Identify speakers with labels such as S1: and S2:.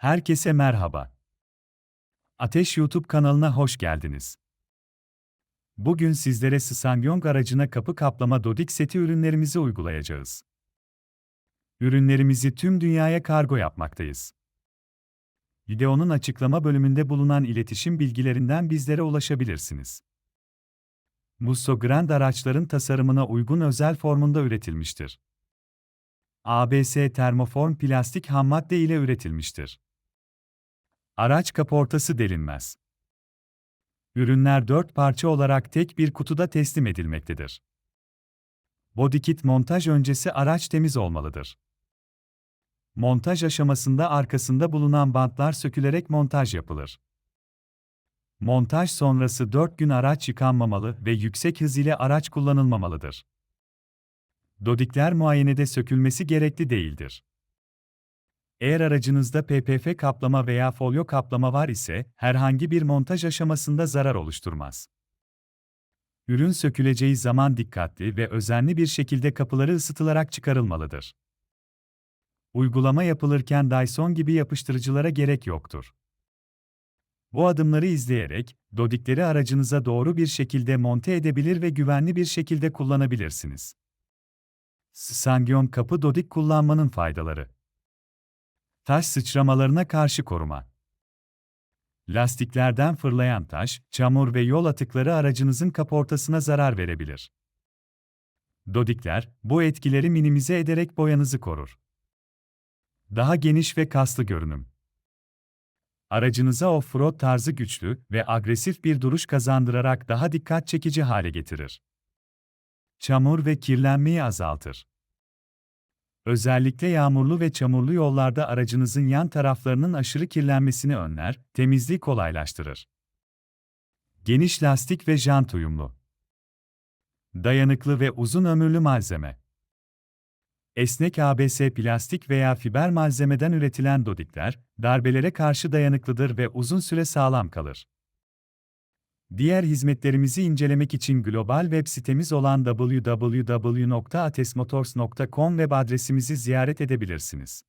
S1: Herkese merhaba. Ateş YouTube kanalına hoş geldiniz. Bugün sizlere Ssangyong aracına kapı kaplama Dodik seti ürünlerimizi uygulayacağız. Ürünlerimizi tüm dünyaya kargo yapmaktayız. Videonun açıklama bölümünde bulunan iletişim bilgilerinden bizlere ulaşabilirsiniz. Musso Grand araçların tasarımına uygun özel formunda üretilmiştir. ABS termoform plastik hammadde ile üretilmiştir. Araç kaportası delinmez. Ürünler dört parça olarak tek bir kutuda teslim edilmektedir. Bodykit montaj öncesi araç temiz olmalıdır. Montaj aşamasında arkasında bulunan bantlar sökülerek montaj yapılır. Montaj sonrası 4 gün araç yıkanmamalı ve yüksek hız ile araç kullanılmamalıdır. Dodikler muayenede sökülmesi gerekli değildir. Eğer aracınızda PPF kaplama veya folyo kaplama var ise, herhangi bir montaj aşamasında zarar oluşturmaz. Ürün söküleceği zaman dikkatli ve özenli bir şekilde kapıları ısıtılarak çıkarılmalıdır. Uygulama yapılırken Dyson gibi yapıştırıcılara gerek yoktur. Bu adımları izleyerek, dodikleri aracınıza doğru bir şekilde monte edebilir ve güvenli bir şekilde kullanabilirsiniz. Ssanggyon kapı dodik kullanmanın faydaları Taş sıçramalarına karşı koruma. Lastiklerden fırlayan taş, çamur ve yol atıkları aracınızın kaportasına zarar verebilir. Dodikler, bu etkileri minimize ederek boyanızı korur. Daha geniş ve kaslı görünüm. Aracınıza off-road tarzı güçlü ve agresif bir duruş kazandırarak daha dikkat çekici hale getirir. Çamur ve kirlenmeyi azaltır. Özellikle yağmurlu ve çamurlu yollarda aracınızın yan taraflarının aşırı kirlenmesini önler, temizliği kolaylaştırır. Geniş lastik ve jant uyumlu. Dayanıklı ve uzun ömürlü malzeme. Esnek ABS plastik veya fiber malzemeden üretilen dodikler, darbelere karşı dayanıklıdır ve uzun süre sağlam kalır. Diğer hizmetlerimizi incelemek için global web sitemiz olan www.atesmotors.com web adresimizi ziyaret edebilirsiniz.